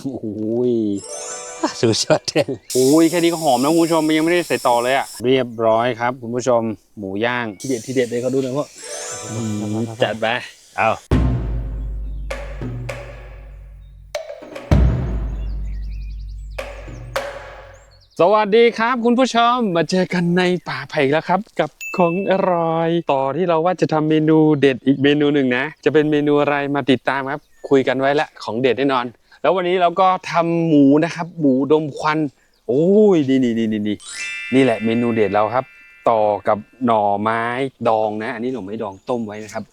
โอ้ยสุดยอดเลยโอ้ยแค่นี้ก็หอมแล้วคุณผู้ชมมันยังไม่ได้ใส่ต่อเลยอะเรียบร้อยครับ คุณผู้ชมหมูย่างที่เด็ดที่เด็ดเลยเขาดูหน่อยว่าจัดไปเอาสวัสดีครับคุณผู้ชมมาเจอกันในป่าไผ่อีกแล้วครับ กับของอร่อย ต่อที่เราว่าจะทำเมนูเด็ดอีกเมนูหนึ่งนะ จะเป็นเมนูอะไรมาติดตามครับ คุยกันไว้แล้วของเด็ดแน่นอน แล้ววันนี้เราก็ทำหมูนะครับ หมูดมควัน โอ้ยนี่นี่นี่นี่นี่นี่แหละเมนูเด็ดเราครับ ต่อกับหน่อไม้ดองนะ อันนี้หน่อไม้ดองต้มไว้นะครับ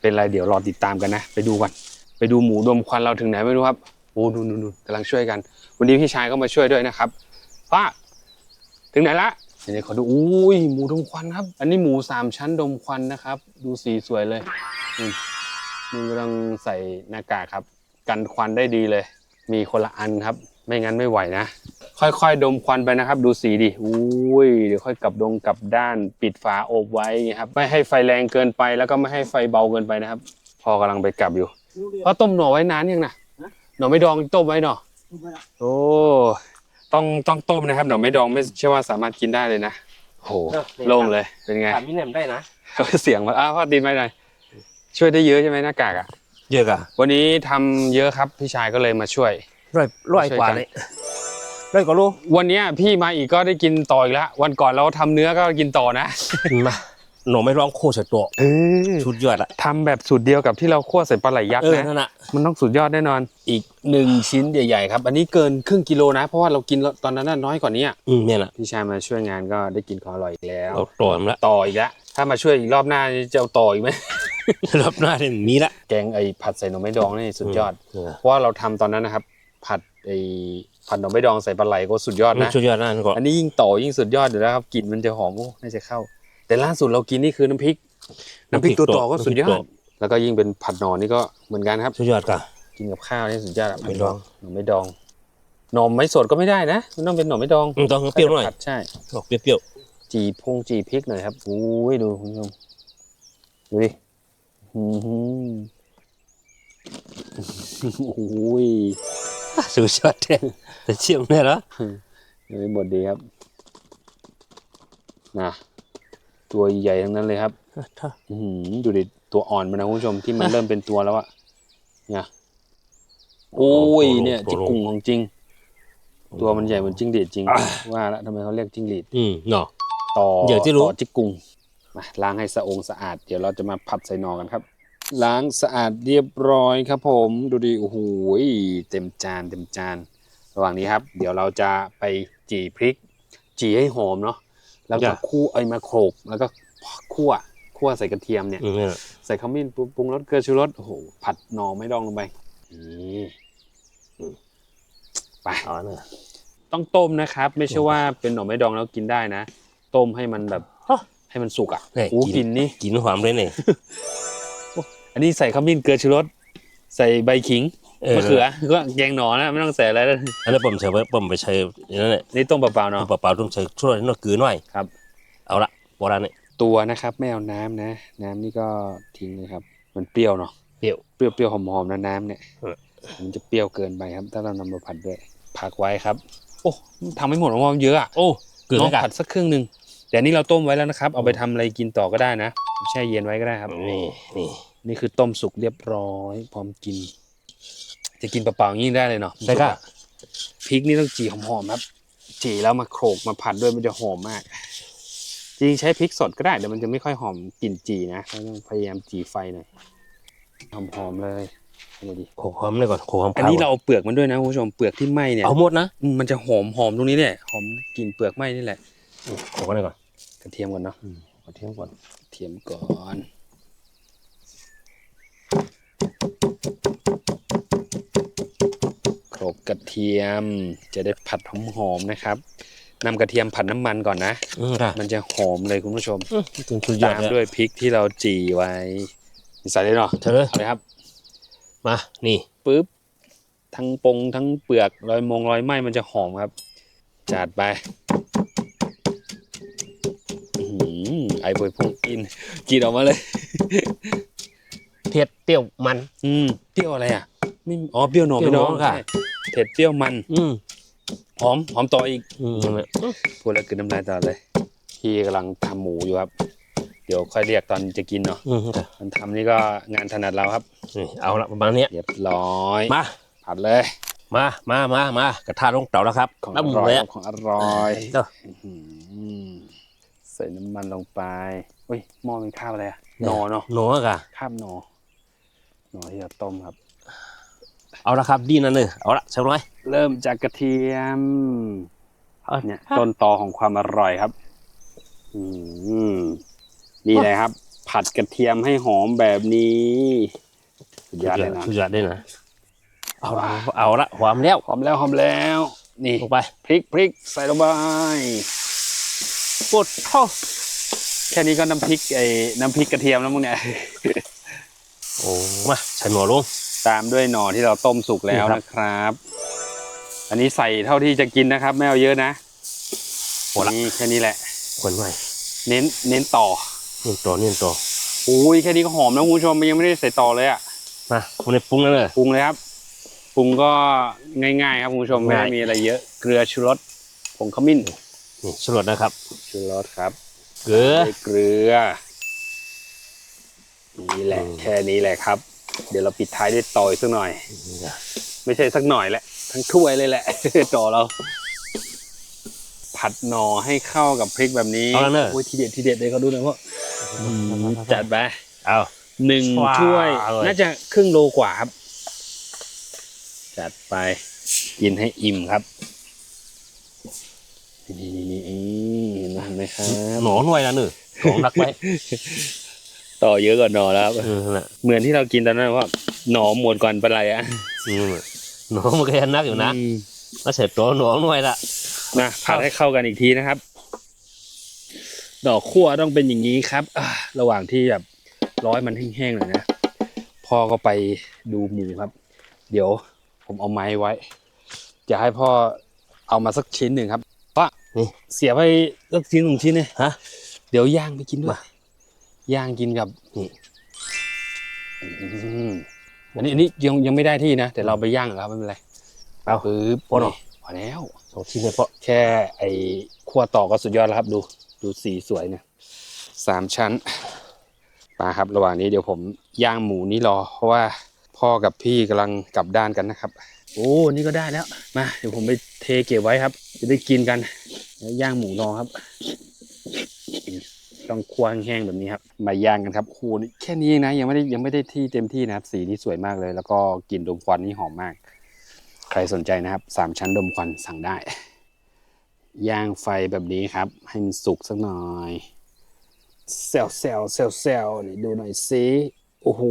เป็นไรเดี๋ยวรอติดตามกันนะ ไปดูกันไปดูหมูดมควันเราถึงไหนไม่รู้ครับโอ้นู่นนู่นนู่นกำลังช่วยกัน วันนี้พี่ชายก็มาช่วยด้วยนะครับป้าถึงไหนละเดี๋ยวขอดูอุ้ยหมูดมควันครับ อันนี้หมูสามชั้นดมควันนะครับ ดูสีสวยเลยนี่มึงกำลังใส่หน้ากากครับ กันควันได้ดีเลย มีคนละอันครับ ไม่งั้นไม่ไหวนะ ค่อยๆ ดมควันไปนะครับ ดูสีดิอุ้ยเดี๋ยวค่อยกลับดงกลับด้านปิดฝาโอบไว้อย่างเงี้ยครับไม่ให้ไฟแรงเกินไปแล้วก็ไม่ให้ไฟเบาเกินไปนะครับ พอกำลังไปกลับอยู่เพราะต้มหน่อไว้นานยังนะหน่อไม่ดองต้มไว้เนาะโอ้ต้องต้องต้มนะครับหน่อไม่ดองไม่ใช่ว่าสามารถกินได้เลยนะโหโล่งเลยเป็นไงถามพี่แหนมได้นะเสียงมาอ้าวพ่อดินไปหน่อยช่วยได้เยอะใช่ไหมหน้ากากอะ เยอะอะวันนี้ทำเยอะครับพี่ชายก็เลยมาช่วย ร้อยร้อยกว่าเลยร้อยกว่าโลวันเนี้ยพี่มาอีกก็ได้กินต่ออีกแล้ววันก่อนเราทำเนื้อก็กินต่อนะมาหนูไม่ร้องโคตรสตัวเออชุดยอดอะทำแบบสูตรเดียวกับที่เราคั่วใส่ปลาไหลยักเอษ์อนะนั่นอะมันต้องสุดยอดแน่นอน อีกหนึ่งชิ้นใหญ่ๆครับ อันนี้เกินครึ่งกิโลนะ เพราะว่าเรากินตอนนั้นน่ะน้อยกว่านี้อะอืมเนี่ยนะพี่ชายมาช่วยงานก็ได้กินของอร่อยอีกแล้ว เราตัวมันละต่ออีกแล้วถ้ามาช่วยอีกรอบหน้าจะเอาต่ออีกไหม รอบหน้าเนี่ยมีละแกงไอ้ผัดใส่หน่อไม้ดองนี่สุดยอดเออเพราะว่าเราทำตอนนั้นนะครับ ผัดไอ้ผัดหน่อไม้ดองใส่ปลาไหลก็สุดยอดนะชุดยอดนั่นก่อนอันนี้ยิ่งต่อยิ่งสุดยอดอยู่แล้วครับกลิ่นมันจะหอมโอ้น่าจะเข้า แต่ล่าสุดเรากินนี่คือน้ำพริก น้ำพริกตัวต่อก็สุดยอด แล้วก็ยิ่งเป็นผัดหน่อนี่ก็เหมือนกันครับชุดยอดกะกินกับข้าวนี่สุดยอดอะไม่ดองหน่อไม่ดองหน่อไม่สดก็ไม่ได้นะมันต้องเป็นหน่อไม่ดองอืมต้องเปรี้ยวหน่อยผัดใช่ออกเปรี้ยวจีพงจีพริกหน่อยครับอุ้ยดูคุณผู้ชมดูดิอื้อหือ โอ้ยสุดยอดเลยแต่เชี่ยมเนี่ยเหรอเลยหมดดีครับนะตัวใหญ่ทั้งนั้นเลยครับอื้อหือดูดิตัวอ่อนมันนะคุณผู้ชมที่มันเริ่มเป็นตัวแล้วอะเนี่ยโอ้ยเนี่ยจิกุ่งของจริง ตัวมันใหญ่เหมือนจิ้งหรีดจริง ว่าแล้วทำไมเขาเรียกจิ้งหรีดอืมเนาะต่อเดี๋ยวที่รู้จิกุ่ง มาล้างให้สะองสะอาด เดี๋ยวเราจะมาผัดใส่หนอกันครับ ล้างสะอาดเรียบร้อยครับผมดูดิโอ้โหเต็มจานเต็มจาน ระหว่างนี้ครับ เดี๋ยวเราจะไปจี่พริก จี่ให้หอมเนาะแล้วก็คั่วไอ้มาโขลกแล้วก็คั่วคั่วใส่กระเทียมเนี่ยอืมเนี่ยน่ะใส่ขมิ้นปรุงปรุงรสเกลือชูรสโอ้โหผัดหน่อไม่ดองลงไปนี่อืมไปเอาเนี่ยต้องต้มนะครับ ไม่ใช่ว่าเป็นหน่อไม้ดองแล้วกินได้นะ ต้มให้มันแบบฮะ ให้มันสุกอะนี่โอ้กลินนี่กินหอมเลยเนี่ยอันนี้ใส่ขมิ้นเกลือชูรสใส่ใบขิงเออมะเขือก็แกงหน่อนะไม่ต้องใส่อะไรแล้วอันนี้ผมใช้ไว้ผมไปใช้อย่างนั้นแหละนี่ต้มเปล่าๆเนาะเปล่าๆต้องใช้ช่วยนิดเกลือหน่อยครับ เอาละโบราณเนี่ยตัวนะครับไม่เอาน้ำนะ น้ำนี่ก็ทิ้งเลยครับ มันเปรี้ยวเนาะเปรี้ยวเปรี้ยวๆหอมๆนะน้ำเนี่ยเออมันจะเปรี้ยวเกินไปครับ ถ้าเรานำมาผัดด้วยพักไว้ครับ โอ้ทำไม่หมดเพราะว่ามันเยอะอะโอ้เกลือลอไม่งกัดผัดสักครึ่งหนึ่ง แต่อันนี้เราต้มไว้แล้วนะครับ เอาไปทำอะไรกินต่อก็ได้นะ แช่เย็นไว้ก็ได้ครับ นี่นี่นี่คือต้มสุกเรียบร้อย พร้อมกิน จะกินเปล่าๆอย่างนี้ได้เลยเนาะใช่ค่ะพริกนี่ต้องจีหอมๆครับ จีแล้วมาโขลกมาผัดด้วยมันจะหอมมาก จริงๆใช้พริกสดก็ได้แต่มันจะไม่ค่อยหอมกลิ่นจีนะเราต้องพยายามจีไฟหน่อยหอมๆเลยเอาดิโขกหอมเลยก่อนโขกหอมอันนี้เราเอาเปลือกมันด้วยนะคุณผู้ชมเปลือกที่ไหม้เนี่ยเอาหมดนะ อืมมันจะหอมหอมตรงนี้เนี่ยหอมกลิ่นเปลือกไหม้นี่แหละ โขกกันเลยก่อน กระเทียมก่อนเนาะกระเทียมก่อนกระเทียมก่อนโขลกกระเทียมจะได้ผัดหอมๆนะครับนำกระเทียมผัดน้ำมันก่อนนะอืมค่ะมันจะหอมเลยคุณผู้ชมอืมถึงสุดยอดตามเลยด้วยพริกที่เราจีไว้ใส่เลยเนาะเธอเลยเอาเลยครับ มานี่ปึ๊บทั้งปงทั้งเปลือกรอยมงรอยไหม้มันจะหอมครับ จัดไป หือไอ้บวยพงกิน กินออกมาเลย เผ็ดเปรี้ยวมัน อืมเปรี้ยวอะไรอะไม่อ๋อเปรี้ยวหน่อเปรี้ไม่ยวน้องหน่อค่ะใช่เผ็ดเปรี้ยวมันอืมหอมหอมต่ออีกอืมนั่นแหละพูดแล้วคือน้ำลายตลอดเลย พี่กำลังทำหมูอยู่ครับ เดี๋ยวค่อยเรียกตอนจะกินเนาะอืมค่ะมันทำนี่ก็งานถนัดเราครับนี่เอาละประมาณเนี้ยเรียบร้อยมา ผัดเลย มา มา มามากระทะลงเตาแล้วครับของอน้ำหมูร่อยเลยครับของอร่อยเด้ออื้อหือ ใส่น้ำมันลงไปอุ้ยหม้อเป็นข้าวอะไรอะหนอเนาะหนูอะค่ะข้าวหนอหนอที่เราต้มครับ เอาละครับดีนั่นเลยเอาละเชิญเลยเริ่มจากกระเทียมเอาเนี่ยต้นตอของความอร่อยครับ อืมนี่เลยครับ ผัดกระเทียมให้หอมแบบนี้สุดยอดเลยนะสุดยอดเลยนะเอาละเอาละหอมแล้วหอมแล้วหอมแล้ว นี่ลงไปพริกพริกใส่ลงไป ปวดท้องแค่นี้ก็น้ำพริกไอ้น้ำพริกกระเทียมแล้วมึงเนี่ย โอ้มาใส่หมูลง ตามด้วยหน่อที่เราต้มสุกแล้วนี่ครับนะครับ อันนี้ใส่เท่าที่จะกินนะครับ ไม่เอาเยอะนะโอ้ละนี่แค่นี้แหละคนใหม่เน้นเน้นต่อนี่ตัวนี่ตัวโอ้ยแค่นี้ก็หอมแล้วคุณผู้ชมยังไม่ได้ใส่ต่อเลยอะมาคุณในปรุงแล้วเลยปรุงเลยครับปรุงก็ง่ายๆ ครับคุณผู้ชมไม่ได้ง่ายมีอะไรเยอะเกลือชูรสผงขมิ้น นี่ชูรสนะครับชูรสครับเกลือ ใส่เกลือ นี่แหละอืมแค่นี้แหละครับ เดี๋ยวเราปิดท้ายด้วยต่อยสักหน่อย ไม่ใช่สักหน่อยแหละ ทั้งถ้วยเลยแหละ ต่อเรา ผัดหน่อให้เข้ากับพริกแบบนี้เอาแล้วเนอะโอ้ยทีเด็ดทีเด็ดเลยเขาดูหน่อยพ่อจัดไปเอา หนึ่งว้าวถ้วยเลยน่าจะครึ่งโลกว่าครับ จัดไป กินให้อิ่มครับ นี่นี่นไหมครับหนอหน่วยละหนึ่งของรักไว้ต่อเยอะกว่าหนอแล้วครับเหมือนที่เรากินตอนนั้นว่าหนอหมดก่อนเป็นไรอะหนอมันก็ยังนักอยู่นะมาเสร็จตัวหนอหน่วยละนะผัดให้เข้ากันอีกทีนะครับ ดอกขั้วต้องเป็นอย่างนี้ครับระหว่างที่แบบร้อยมันแห้งๆหน่อยนะพ่อก็ไปดูหมูครับ เดี๋ยวผมเอาไม้ไว้ จะให้พ่อเอามาสักชิ้นหนึ่งครับ นี่เสียไปสักชิ้นสองชิ้นเนี่ยฮะเดี๋ยวย่างไปกินด้วยมาย่างกินกับนี่อืมอันนี้อันนี้ยังยังไม่ได้ที่นะแต่เราไปย่างแล้วไม่เป็นไรเอาปึ๊บพอเนอะนี่พอแล้วสองชิ้นเลยเพาะแค่ไอ้ขั้วต่อก็สุดยอดแล้วครับ ดูดูสีสวยเนี่ยสามชั้นมาครับ ระหว่างนี้เดี๋ยวผมย่างหมูนี่รอ เพราะว่าพ่อกับพี่กำลังกลับด้านกันนะครับ โอ้นี่ก็ได้แล้ว มาเดี๋ยวผมไปเทเก็บไว้ครับ จะได้กินกันแล้วย่างหมูรอครับ ต้องคั่วแห้งแบบนี้ครับ มาย่างกันครับโอ้โหนี่แค่นี้นะ ยังไม่ได้ยังไม่ได้ที่เต็มที่นะครับ สีนี่สวยมากเลย แล้วก็กลิ่นดมควันนี่หอมมาก ใครสนใจนะครับสามชั้นดมควันสั่งได้ ย่างไฟแบบนี้ครับ ให้มันสุกสักหน่อยเซลเซลเซลเซลนี่ดูหน่อยสิโอ้โห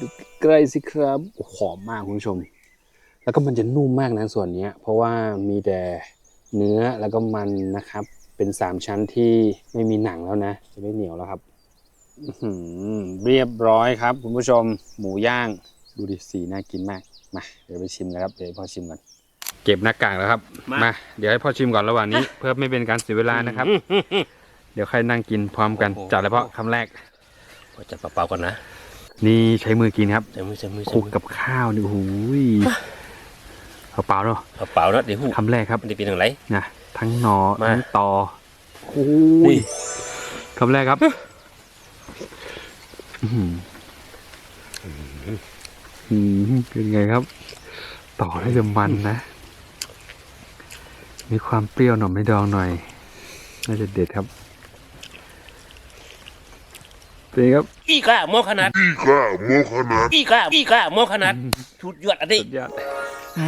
ดูใกล้ๆสิครับโอ้หอมมากคุณผู้ชม แล้วก็มันจะนุ่มมากนะส่วนเนี้ยเพราะว่ามีแต่เนื้อแล้วก็มันนะครับ เป็นสามชั้นที่ไม่มีหนังแล้วนะ จะไม่เหนียวแล้วครับอื้อหือเรียบร้อยครับ คุณผู้ชมหมูย่าง ดูดิสีน่ากินมากมาเดี๋ยวไปชิมนะครับเดี๋ยวให้พ่อชิมก่อนเก็บหน้ากากแล้วครับมาเดี๋ยวให้พ่อชิมก่อนระหว่างนี้ เพื่อไม่เป็นการเสียเวลานะครับอืมอืมอืมเดี๋ยวใครนั่งกินพร้อมกันโอ้โหจัดเลยพ่อคำแรกพอจัดเปล่าๆก่อนนะ นี่ใช้มือกินครับใส่มือใส่มือคใส่ลุกมือกับข้าวนี่โอ้โหยเปล่าๆเนาะเปล่าๆนะเดี๋ยวหูคำแรกครับมันจะเป็นอย่างไรนะทั้งหนอมาทั้งตอโอ้นี่ยคำแรกครับอื้อหืออืมเป็นไงครับ ต่อได้จะมันนะ มีความเปรี้ยวหน่อไม่ดองหน่อย น่าจะเด็ดครับ เป็นไงครับ อีกอะหมอขนาด Ika, Mohamed. อีกอะอีกอะหมอขนาด ชุดยอดอันนี้สุดยอด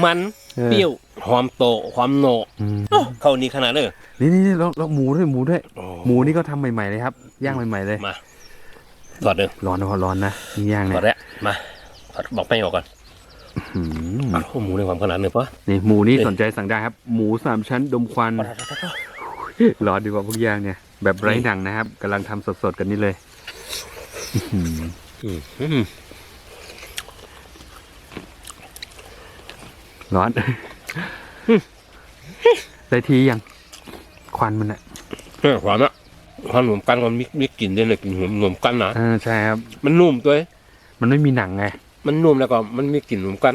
มันเออ เปรี้ยวหอมโตหอมโหนอืมเข้านี่ขนาดเลย นี่นี่นี่แล้วแล้วหมูด้วยหมูด้วย โอ้ หมูนี่ก็ทำใหม่ๆเลยครับย่างใหม่ๆเลยมาถอดเลยร้อนนะพอร้อนนะนี่ย่างถเนี่อดยแล้วมาถอดบอกแป้งออกก่อนอืมอ้าวหมูในความขนาดหนึ่งปะ นี่หมูนี่เอ๊ะ สนใจสั่งได้ครับ หมูสามชั้นดมควันร้อนดีกว่าพวกย่างเนี่ย แบบไร้หนังนะครับกำลังทำสดๆกันนี่เลยอื้อหืออืมอืม ร้อน ได้ทียัง ควันมันอะเออหวานอะความหนุ่มกันมันมีมีกลิ่นด้วยเลยกลิ่นหอมหนุ่มกันนะอ่าใช่ครับ มันนุ่มตัวเองมันไม่มีหนังไง มันนุ่มแล้วก็มันมีกลิ่นเหมือนกัน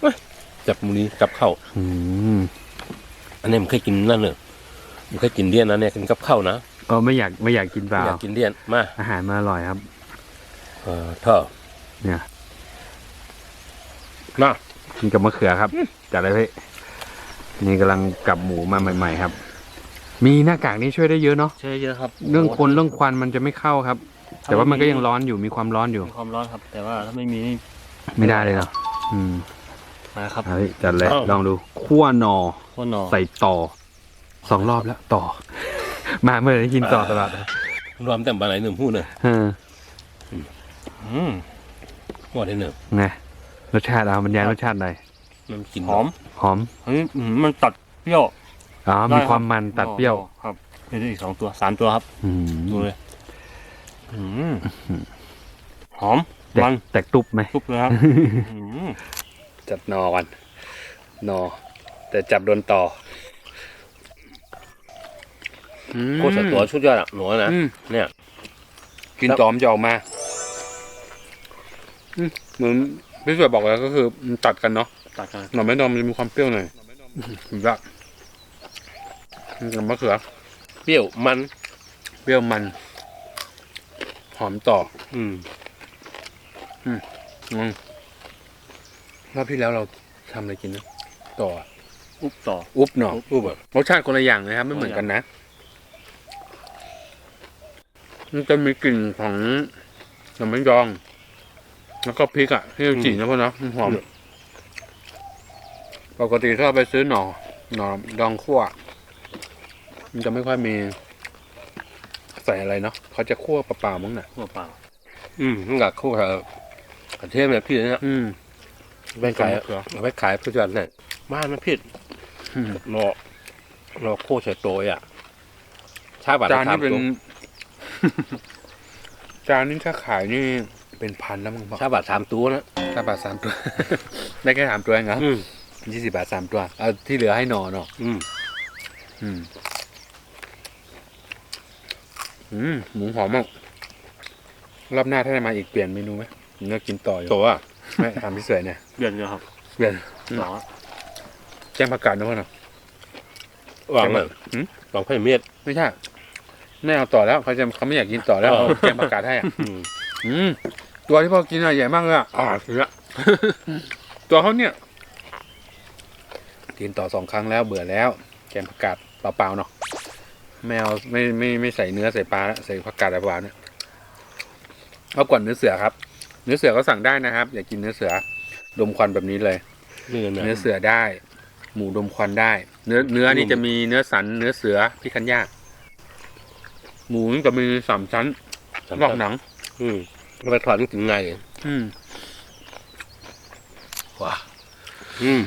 เว้ยจับมือนี้กับข้าวอืมอันนี้มันเคยกินนั่นเนอะมันเคยกินเดียนนะเนี่ยกินกับข้าวนะเออไม่อยากไม่อยากกินเปล่าอยากกินเดียนมาอาหารมาอร่อยครับ เออท่อเนี่ยมากินกับมะเขือครับจัดเลยพี่นี่กำลังกลับหมูมาใหม่ ๆ ครับ มีหน้ากากนี้ช่วยได้เยอะเนาะใช่เยอะครับเรื่องคนเรื่องควันมันจะไม่เข้าครับ แต่ว่ามันก็ยังร้อนอยู่มีความร้อนอยู่มีความร้อนครับ แต่ว่าถ้าไม่มีนี่ไม่ได้เลยเนาะอืมมาครับเอาพี่จัดเลยลองดูคั่วหนอข้าวหนอใส่ต่อสองรอบแล้วต่อ มาเมื่อไหร่กินต่อตลอดรวมแต่บานไหนหนึ่งพูดเนอะเอออืมหมดเลยเนอะไงรสชาติเอาบรรยายรสชาติหน่อยมันกินหอมหอมเฮ้ยอื้อหือมันตัดเปรี้ยว อ๋อได้มีรับ ความมันตัดเปรี้ยวอ๋อครับเดี๋ยวอีกสองตัวสามตัวครับ อืมดูเลยอืมหอมแตกมันแตกตุบไหมทุบเลยครับอื้อหือจัดนอก่อนนอ แต่จับโดนต่อโคตรสตัวชุดยอดอะหนูนะ อืมเนี่ย กินต่อมนจะออกมาอืม เหมือนพี่สวยบอกแล้วก็คือมันตัดกันเนาะตัดกันหน่อไม้ดองมันจะมีความเปรี้ยวหน่อยถึงละกับมะเขือ เปรี้ยวมัน เปรี้ยวมัน หอมต่ออืมอืมรอบที่แล้วเราทำอะไรกินนะต่อ อุบต่อ อุบหน่อรูปแบบรสชาติคนละอย่างนะครับ ไม่เหมือนกันนะมันจะมีกลิ่นของหน่อไม้ดอง แล้วก็พริกอะที่เราจีนะพ่อเนาะมันหอม ปกติถ้าเราไปซื้อหน่อหน่อดองคั่ว มันจะไม่ค่อยมี ใส่อะไรเนาะเขาจะคั่วเปล่าๆมั้งน่ะหัวเปล่า อืมมันกับคู่กับกระเทียมเนี่ยพี่เนี่ยอืมไปขายมะเขือเอาไปขายชุดยอดเนี่ยบ้านมันผิดอืมรอรอโคตรใส่โตยอะชาบาทจานนี้สมเป็นตัวจานนี้ถ้าขายนี่ เป็นพันแล้วมั้งบอกชาบาทสามตัวนะถ้าบาทสามตัว ได้แค่สามตัวเองเหรออืมยี่สิบบาทสามตัว เอาที่เหลือให้หนอเนาะอืม อืม อืม หมูหอมมาก รอบหน้าถ้าได้มาอีกเปลี่ยนเมนูไหมผมก็กินต่ออยู่ตัวอะไม่ทำพี่สวยเนี่ยเดือนเดียวครับเปลี่ยนหนอแจ้งประกาศนะพ่อเนาะวางเลยหืมวางไพ่เม็ดไม่ใช่ไม่เอาต่อแล้วเขาจะเขาไม่อยากกินต่อแล้วอ๋อเอาแจ้งประกาศให้อะอืมอืม ตัวที่พ่อกินอะใหญ่มากเลยอะอ่าเสือตัวเขาเนี่ย กินต่อสองครั้งแล้วเบื่อแล้ว แกงผักกาดเปล่าๆเนาะไม่เอาไม่ไม่ไม่ใส่เนื้อใส่ปลาแล้วใส่ผักกาดเปล่าๆเนี่ยเอาก่อนเนื้อเสือครับ เนื้อเสือก็สั่งได้นะครับ อยากกินเนื้อเสือ ดมควันแบบนี้เลย เนื้อนะเนื้อเสือได้ หมูดมควันได้ เนื้อเนื้อนี่จะมีเนื้อสัน เนื้อเสือพี่คันย่าหมูนี่จะมีสามชั้นนอกหนัง อืม เอาไปทอดนี่ถึงไงายเลยอืมว้าอืม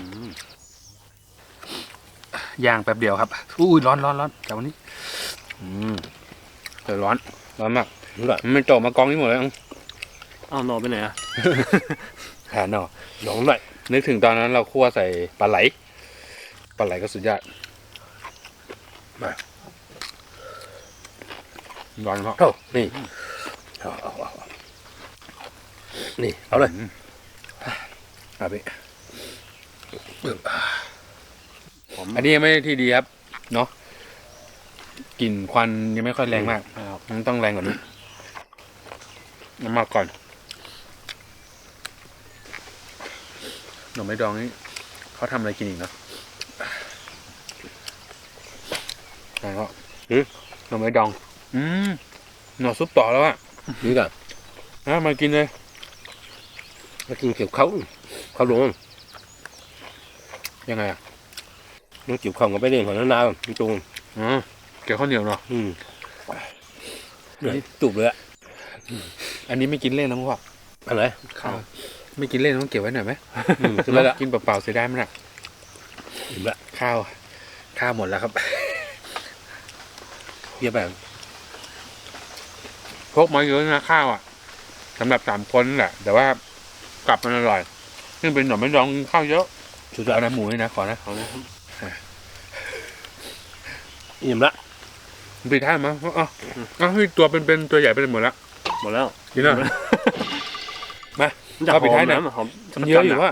ย่างแป๊บเดียวครับอุ้ยร้อนร้อนร้อนแต่วันนี้ อืมแต่ร้อนร้อนมากนี่แหละมันไม่โตมากองนี่หมดเลยอ้าวหนอไปไหนอะแผนเนาะหนองหน่อยนึกถึงตอนนั้นเราคั่วใส่ปลาไหลปลาไหลก็สุดยอดมาร้อนเพราะเท่านี่เอาเอาเอาเอา นี่ เอาเลยอะพี่อันนี้ยังไม่ได้ที่ดีครับ เนาะกลิ่นควันยังไม่ค่อยแรงมากครับมันต้องแรงกว่านี้น้ำมาก่อนหน่อไม้ดองนี่เขาทำอะไรกินอีกเนาะแล้วก็หน่อไม้ดอง อืมหน่อซุปต่อแล้วอะนี่กันนะมากินเลย มากินเกี่ยวเขาเขาลงยังไงอะน้องเกี่ยวเขากับไปเรื่องของน้านาพี่ตรงอ๋อเกี่ยวข้าวเหนียวเนาะอืมนี่จุบเลยอะอันนี้ไม่กินเล่นนะพ่ออันไหนข้าวไม่กินเล่นต้องเก็บไว้หน่อยไหมอืมคือแล้วละกินเปล่าๆเสียดายมันอะอิ่มละข้าว ข้าวหมดแล้วครับเยี่ยมแบบพกมาเยอะนะข้าวอะสำหรับสามคนนั่นแหละแต่ว่า กลับมันอร่อยซึ่งเป็นหน่อไม้ดองข้าวเยอะชุดยอเอาดน้ำหมูนี่นะขอนะเอาเลยครับอิ่มละปิดท้ายมั้ยอ๋ออ๋อพี่ตัวเป็นๆตัวใหญ่ไปหมดแล้วหมดแล้วกินแล้วมามันจะหเอาอไปมท้ายหน่อยนะหอมมันเยอะอยู่ว่า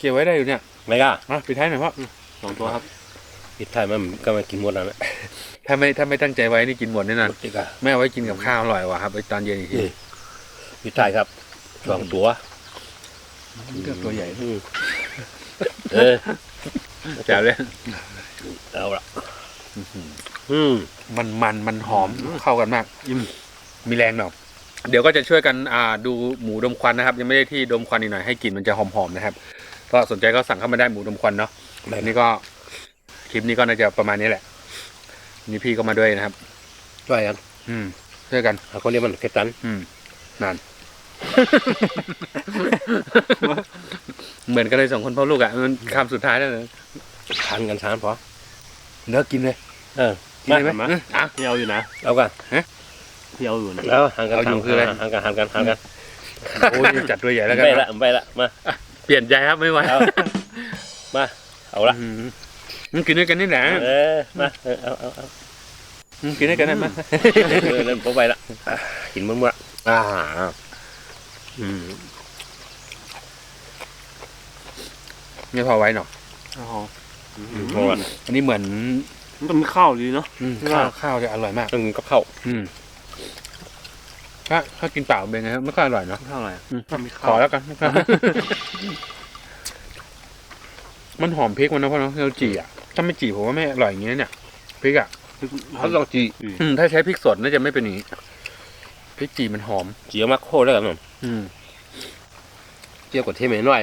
เก็บไว้ได้อยู่เนี่ยไม่ก็มาปิดท้ายหน่อยพ่อสองตัวครับปิดท้ายมันก็มากินหมดแล้วนะถ้าไม่ถ้าไม่ตั้งใจไว้นี่กินหมดแน่นอนนี่ก็ไม่เอาไว้กินกับข้าวอร่อยว่ะครับไอ้ตอนเย็นอีกทีนี่ปิดท้ายครับสองตัว เลือกตัวใหญ่อืมเออแจ๋วเลยเอาละอืมมันมันมันหอมเข้ากันมากมีแรงหน่อยเดี๋ยวก็จะช่วยกันอ่าดูหมูดมควันนะครับ ยังไม่ได้ที่ดมควันอีกหน่อยให้กลิ่นมันจะหอมๆนะครับก็สนใจก็สั่งเข้ามาได้หมูดมควันเนาะแบบนี้ก็คลิปนี้ก็น่าจะประมาณนี้แหละ นี่พี่ก็มาด้วยนะครับช่วยกันอืมช่วยกันเอาคนนี้มันเผ็ดตัน อืมนาน เหมือนกันเลยสองคนพ่อลูกอะมันคำสุดท้ายแล้วเลยทานกันสามพอเลิกกินเลย เออกินเลยไหมอืมอะพี่เอาอยู่นะเอากันพี่เอาอยู่นะเอาหันกันเอาอยู่สามคืออะไรหันกันหันกันหันกันโอ้ยจัดตัวใหญ่แล้วกันไปนะละไปละมาเปลี่ยนใจครับไม่ไหวเอามาเอาละอืมมันกินด้วยกันนี่แหละเออมาเออเอาเอาเอาอืมกินด้วยกันได้ไหมเออเล่นผมไปละอะกินมันมั่วๆอ่า อืมไม่พอไว้หรอกอ๋อเพราะว่าอันนี้เหมือนมันต้องมีข้าวดีเนาะอืมไม่ข้าว่าวข้าวจะอร่อยมากต้องกินกับข้าวอืมถ้าถ้ากินเปล่าเป็นไงครับไม่ค่อยอร่อยเนาะเท่าไหร่อืมต้องมีขข้าอวแล้วกันมันหอมพริกมันนะพ่อเนาะเราจี่อะถ้าไม่จี่ผมว่าไม่อร่อยอย่างงี้นะเนี่ยพริกอะเขาลองจีอืมถ้าใช้พริกสดน่าจะไม่เป็นอย่างนี้พริกจี่มันหอมจีเอามาโคตรแล้วกันเนาะ อืมเจียวกับเทมหน่อย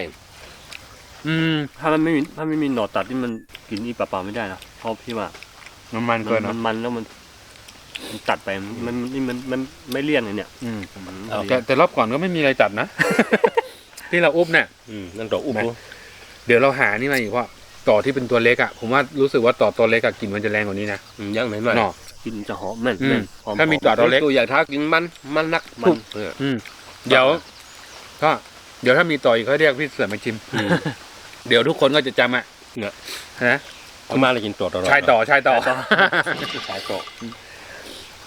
อืม ถ้ามันไม่มีถ้าไม่มีหนอดตัดที่มันกินอีเปล่าๆไม่ได้นะเพราะพี่ว่ามันมันมัเกินนเนาะมันแล้วมันมันตัดไปมันนี่มันมันไม่เลี่ยนเลยเนี่ยอืมมันแต่แต่รอบก่อนก็ไม่มีอะไรตัดนะ ที่เราอุบเนี่ย อืมนั่นตัวอุ้มไหนเดี๋ยวเราหานี่มาอีกว่าต่อที่เป็นตัวเล็กอะผมว่ารู้สึกว่าต่อตัวเล็กอะกลิ่นมันจะแรงกว่านี้นะอืมยังหน่อยหน่อยเนาะกินจะหอมแม่นอืมแม่นหอมถ้ามีหอต่อตัวเล็ก ตัวใหญ่ท้ากินมัน มันนัก มันปุ๊บเอออืม เดี๋ยวก็เดี๋ยวถ้ามีต่ออีกเขาเรียกพี่เสือมาชิมอืมเดี๋ยวทุกคนก็จะจำอะเนี่ยนะเอามาเลยกินตัวตลอดชายต่อชายต่อชายต่อ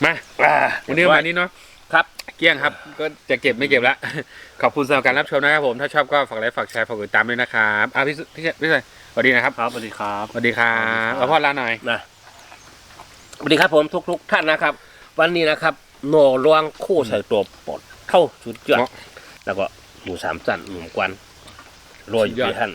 มาอ่าวันนี้ประมาณนี้เนาะครับ เกลี้ยงครับ ก็จะเก็บไม่เก็บละขอบคุณสำหรับการรับชมนะครับผม ถ้าชอบก็ฝากไลค์ฝากแชร์ฝากติดตามด้วยนะครับอะพี่สุพี่เชพี่เชยสวัสดีนะครับครับสวัสดีครับสวัสดีครับเอาพ่อลาหน่อยนะสวัสดีครับผมทุกๆท่านนะครับ วันนี้นะครับโนรวงคู่ใส่ตัวปลด เข้าสุดยอดเหมาะแล้วก็หมูสามสันหมูกวนโรยอยู่ที่ท่าน